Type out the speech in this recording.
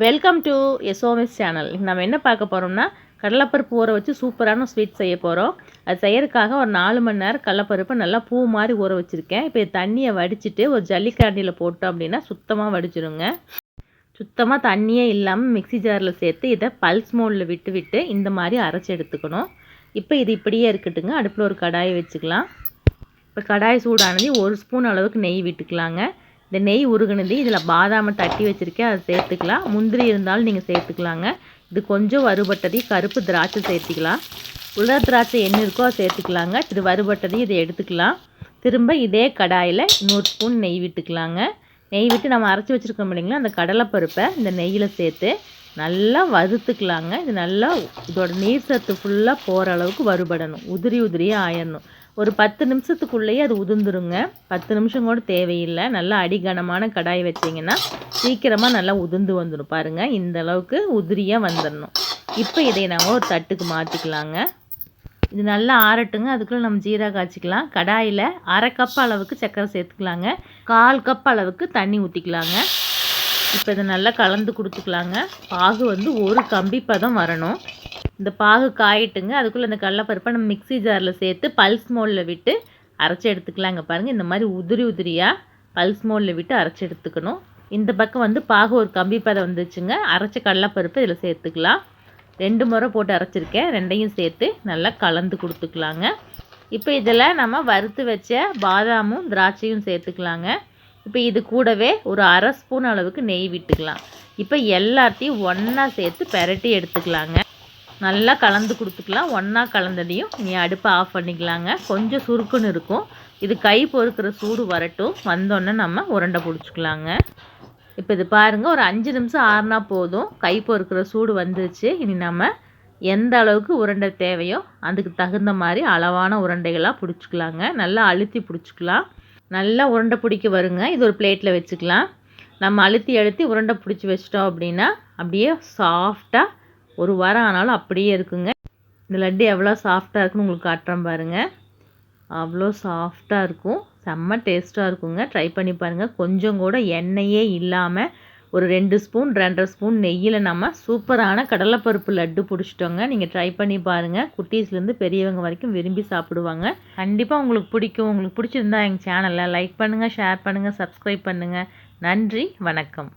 Welcome to SOS channel நம்ம என்ன பார்க்க போகிறோம்னா கடலைப்பருப்பு ஊற வச்சு சூப்பரான ஸ்வீட் செய்ய போகிறோம் அது செய்யறதுக்காக ஒரு நாலு மணி நேரம் கடலப்பருப்பை நல்லா பூ மாதிரி ஊற வச்சுருக்கேன். இப்போ தண்ணியை வடிச்சிட்டு ஒரு ஜல்லிக்காண்டியில் போட்டோம் அப்படின்னா சுத்தமாக வடிச்சிருங்க. சுத்தமாக தண்ணியே இல்லாமல் மிக்ஸி ஜாரில் சேர்த்து இதை பல்ஸ் மோடில் விட்டு விட்டு இந்த மாதிரி அரைச்சி எடுத்துக்கணும். இப்போ இது இப்படியே இருக்கட்டுங்க. அடுப்பில் ஒரு கடாயை வச்சுக்கலாம். இப்போ கடாய் சூடானது ஒரு ஸ்பூன் அளவுக்கு நெய் விட்டுக்கலாங்க. இந்த நெய் உருகுனது இதில் பாதாமை தட்டி வச்சுருக்கேன் அதை சேர்த்துக்கலாம். முந்திரி இருந்தாலும் நீங்கள் சேர்த்துக்கலாங்க. இது கொஞ்சம் வறுபட்டதையும் கருப்பு திராட்சை சேர்த்துக்கலாம். உலர் திராட்சை என்ன இருக்கோ அதை சேர்த்துக்கலாங்க. இது வறுபட்டதையும் இதை எடுத்துக்கலாம். திரும்ப இதே கடாயில் நூறு ஸ்பூன் நெய் விட்டுக்கலாங்க. நெய் விட்டு நம்ம அரைச்சி வச்சுருக்கோம் இல்லைங்களா அந்த கடலைப்பருப்பை இந்த நெய்யில் சேர்த்து நல்லா வறுத்துக்கலாங்க. இது நல்லா இதோட நீர் சத்து ஃபுல்லாக போகிற அளவுக்கு வறுபடணும். உதிரி உதிரியாக ஆயிடணும் ஒரு பத்து நிமிஷத்துக்குள்ளேயே அது உதிர்ந்துருங்க. பத்து நிமிஷம் கூட தேவையில்லை. நல்லா அடிகனமான கடாய் வச்சிங்கன்னா சீக்கிரமாக நல்லா உதிர்ந்து வந்துடும் பாருங்கள் இந்த அளவுக்கு உதிரியாக வந்துடணும் இப்போ இதை நாங்கள் ஒரு தட்டுக்கு மாற்றிக்கலாங்க இது நல்லா ஆறட்டுங்க. அதுக்குள்ளே நம்ம ஜீரா காய்ச்சிக்கலாம். கடாயில் அரை கப் அளவுக்கு சர்க்கரை சேர்த்துக்கலாங்க. கால் கப் அளவுக்கு தண்ணி ஊற்றிக்கலாங்க இப்போ இதை நல்லா கலந்து கொடுத்துக்கலாங்க. பாகு வந்து ஒரு கம்பி பதம் வரணும். இந்த பாகு காயிட்டுங்க. அதுக்குள்ளே அந்த கடலப்பருப்பை நம்ம மிக்ஸி ஜாரில் சேர்த்து பல்ஸ் மோலில் விட்டு அரைச்சி எடுத்துக்கலாங்க பாருங்கள் இந்த மாதிரி உதிரி உதிரியாக பல்ஸ் மோலில் விட்டு அரைச்சி எடுத்துக்கணும். இந்த பக்கம் வந்து பாகு ஒரு கம்பி பதம் வந்துச்சுங்க. அரைச்ச கடலப்பருப்பு இதில் சேர்த்துக்கலாம். ரெண்டு முறை போட்டு அரைச்சிருக்கேன். ரெண்டையும் சேர்த்து நல்லா கலந்து கொடுத்துக்கலாங்க. இப்போ இதில் நம்ம வறுத்து வச்ச பாதாமும் திராட்சையும் சேர்த்துக்கலாங்க. இப்போ இது கூடவே ஒரு அரை ஸ்பூன் அளவுக்கு நெய் விட்டுக்கலாம். இப்போ எல்லாத்தையும் ஒன்றா சேர்த்து பெரட்டி எடுத்துக்கலாங்க. நல்லா கலந்து கொடுத்துக்கலாம். ஒன்றா கலந்ததையும் நீ அடுப்பை ஆஃப் பண்ணிக்கலாங்க. கொஞ்சம் சுருக்குன்னு இருக்கும். இது கை பொறுக்கிற சூடு வரட்டும். வந்தோடனே நம்ம உருண்டை பிடிச்சிக்கலாங்க. இப்போ இது பாருங்கள் ஒரு அஞ்சு நிமிஷம் ஆறுனா போதும். கை பொறுக்கிற சூடு வந்துருச்சு. இனி நம்ம எந்த அளவுக்கு உருண்டை தேவையோ அதுக்கு தகுந்த மாதிரி அளவான உருண்டைகளாக பிடிச்சிக்கலாங்க. நல்லா அழுத்தி பிடிச்சிக்கலாம். நல்லா உருண்டை பிடிக்க வருங்க. இது ஒரு பிளேட்டில் வச்சுக்கலாம். நம்ம அழுத்தி அழுத்தி உருண்டை பிடிச்சி வச்சிட்டோம் அப்படின்னா அப்படியே சாஃப்டாக ஒரு வாரம் ஆனாலும் அப்படியே இருக்குங்க. இந்த லட்டு எவ்வளோ சாஃப்டாக இருக்குன்னு உங்களுக்கு காட்டுறேன் பாருங்கள் அவ்வளோ சாஃப்டாக இருக்கும். செம்ம டேஸ்ட்டாக இருக்குங்க. ட்ரை பண்ணி பாருங்கள் கொஞ்சம் கூட எண்ணெயே இல்லாமல் ஒரு ரெண்டு ஸ்பூன் ரெண்டரை ஸ்பூன் நெய்யில் நம்ம சூப்பரான கடலைப்பருப்பு லட்டு பிடிச்சிட்டோங்க. நீங்கள் ட்ரை பண்ணி பாருங்கள் குட்டீஸ்லேருந்து பெரியவங்க வரைக்கும் விரும்பி சாப்பிடுவாங்க. கண்டிப்பாக உங்களுக்கு பிடிக்கும். உங்களுக்கு பிடிச்சிருந்தா எங்கள் சேனலை லைக் பண்ணுங்கள் ஷேர் பண்ணுங்கள் சப்ஸ்கிரைப் பண்ணுங்கள் நன்றி வணக்கம்.